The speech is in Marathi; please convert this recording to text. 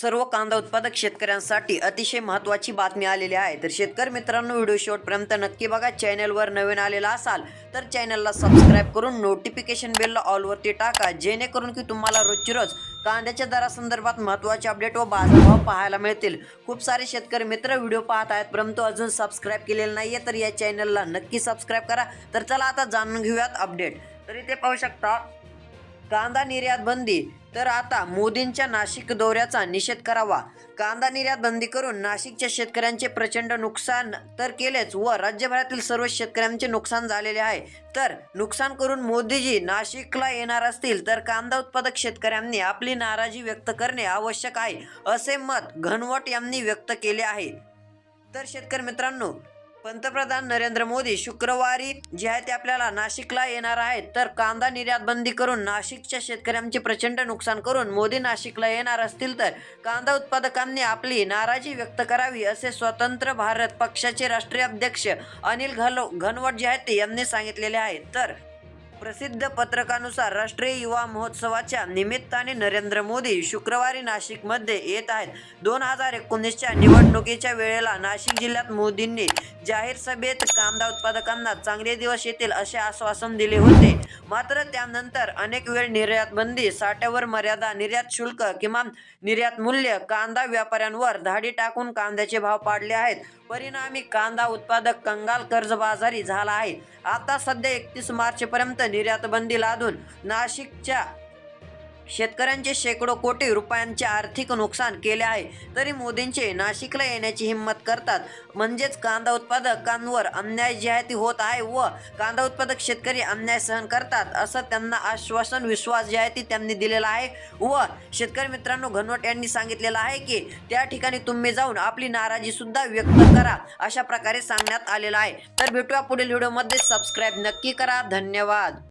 सर्व कांदा उत्पादक शेतकऱ्यांसाठी अतिशय महत्त्वाची बातमी आलेली आहे. तर शेतकरी मित्रांनो व्हिडिओ शेवटपर्यंत नक्की बघा. चॅनलवर नवीन आलेला असाल तर चॅनलला सबस्क्राईब करून नोटिफिकेशन बेलला ऑलवरती टाका. जेणेकरून की तुम्हाला रोजची रोज कांद्याच्या दरासंदर्भात महत्त्वाचे अपडेट व बाजारभाव पाहायला मिळतील. खूप सारे शेतकरी मित्र व्हिडिओ पाहत आहेत परंतु अजून सबस्क्राईब केलेलं आहे तर या चॅनलला नक्की सबस्क्राईब करा. तर चला आता जाणून घेऊयात अपडेट तर इथे पाहू शकता कांदा निर्यात बंदी. तर आता मोदींच्या नाशिक दौऱ्याचा निषेध करावा. कांदा निर्यात बंदी करून नाशिकच्या शेतकऱ्यांचे प्रचंड नुकसान तर केलेच व राज्यभरातील सर्व शेतकऱ्यांचे नुकसान झालेले आहे. तर नुकसान करून मोदीजी नाशिकला येणार असतील तर कांदा उत्पादक शेतकऱ्यांनी आपली नाराजी व्यक्त करणे आवश्यक आहे असे मत घनवट यांनी व्यक्त केले आहे. तर शेतकरी मित्रांनो पंतप्रधान नरेंद्र मोदी शुक्रवारी जे आहे ते आपल्याला नाशिकला येणार आहेत. तर कांदा निर्यात बंदी करून नाशिकच्या शेतकऱ्यांचे प्रचंड नुकसान करून मोदी नाशिकला येणार असतील तर कांदा उत्पादकांनी आपली नाराजी व्यक्त करावी असे स्वतंत्र भारत पक्षाचे राष्ट्रीय अध्यक्ष अनिल घलो घनवट जे आहेत ते यांनी सांगितलेले आहे. तर प्रसिद्ध पत्रकानुसार राष्ट्रीय युवा महोत्सवाच्या निमित्ताने नरेंद्र मोदी शुक्रवारी नाशिकमध्ये येत आहेत. दोन हजार एकोणीसच्या निवडणुकीच्या वेळेला नाशिक जिल्ह्यात मोदींनी जाहीर सभेत कांदा उत्पादकांना चांगले दिवस येतील असे आश्वासन दिले होते. मात्र त्यानंतर अनेक वेळ निर्यात बंदी साठ्यावर मर्यादा निर्यात शुल्क किमान निर्यात मूल्य कांदा व्यापाऱ्यांवर धाडी टाकून कांद्याचे भाव पाडले आहेत. परिणामी कांदा उत्पादक कंगाल कर्जबाजारी झाला आहे. आता सध्या एकतीस मार्चपर्यंत निर्यातबंदी लादून नाशिकच्या शेतकऱ्यांचे शेकडो कोटी रुपयांचे आर्थिक नुकसान केले आहे तरी मोदींचे नाशिकला येण्याची हिंमत करतात. म्हणजेच कांदा उत्पादकांवर अन्याय जे आहे होत आहे व कांदा उत्पादक शेतकरी अन्याय सहन करतात असं त्यांना आश्वासन विश्वास जे आहे त्यांनी दिलेला आहे. व शेतकरी मित्रांनो घनवट यांनी सांगितलेलं आहे की त्या ठिकाणी तुम्ही जाऊन आपली नाराजी सुद्धा व्यक्त करा अशा प्रकारे सांगण्यात आलेलं आहे. तर भेटूया पुढील व्हिडिओमध्ये. सबस्क्राईब नक्की करा. धन्यवाद.